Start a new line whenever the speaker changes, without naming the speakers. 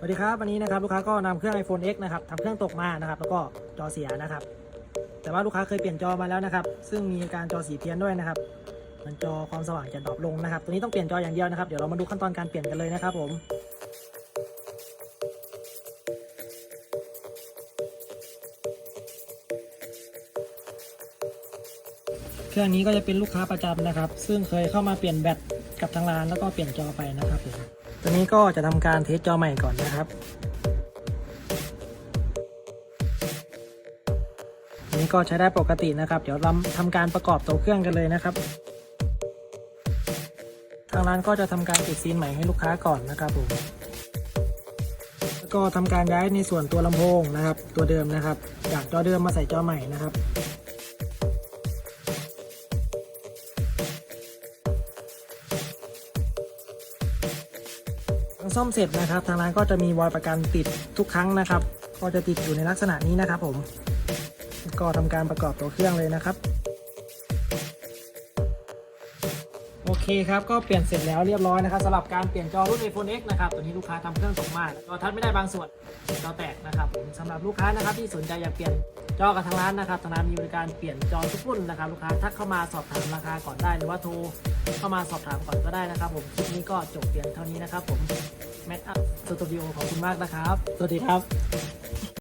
สวัสดีครับวันนี้นะครับลูกค้าก็นำเครื่อง iPhone X นะครับทำเครื่องตกมานะครับ แล้วก็จอเสียนะครับ แต่ว่าลูกค้าเคยเปลี่ยนจอมาแล้วนะครับ ซึ่งมีการจอสีเพี้ยนด้วยนะครับ มันจอความสว่างจะดรอปลงนะครับ ตัวนี้ต้องเปลี่ยนจออย่างเดียวนะครับ เดี๋ยวเรามาดูขั้นตอนการเปลี่ยนกันเลยนะครับผมเครื่องนี้ก็จะเป็นลูกค้าประจำนะครับ ซึ่งเคยเข้ามาเปลี่ยนแบตกับทางร้านแล้วก็เปลี่ยนจอไปนะครับผม ตัวนี้ก็จะทำการเทสจอใหม่ก่อนนะครับนนี้ก็ใช้ได้ปกตินะครับ เดี๋ยวเราทำการประกอบตัวเครื่องกันเลยนะครับ ทางร้านก็จะทำการติดซีนใหม่ให้ลูกค้าก่อนนะครับผมแล้วก็ทำการย้ายในส่วนตัวลำโพงนะครับ ตัวเดิมนะครับ จากจอเดิมมาใส่จอใหม่นะครับ ซ่อมเสร็จนะครับ ทางร้านก็จะมีวอลประกันติดทุกครั้งนะครับ ก็จะติดอยู่ในลักษณะนี้นะครับ ผม ก็ทำการประกอบตัวเครื่องเลยนะครับ โอเคครับ ก็เปลี่ยนเสร็จแล้วเรียบร้อยนะครับสำหรับการเปลี่ยนจอรุ่น iPhone X นะครับ ตัวนี้ลูกค้าทำเครื่องส่งมาจอทัชไม่ได้บางส่วนจอแตกนะครับผมสำหรับลูกค้านะครับที่สนใจอยากเปลี่ยนจอกับทางร้านนะครับทางร้านมีบริการเปลี่ยนจอทุกรุ่นนะครับ ลูกค้าทักเข้ามาสอบถามราคาก่อนได้หรือว่าโทร เข้ามาสอบถามก่อนก็ได้นะครับผมคลิปนี้ก็จบเพียงเท่านี้นะครับผมแมทอัพสตูดิโอขอบคุณมากนะครับ สวัสดีครับ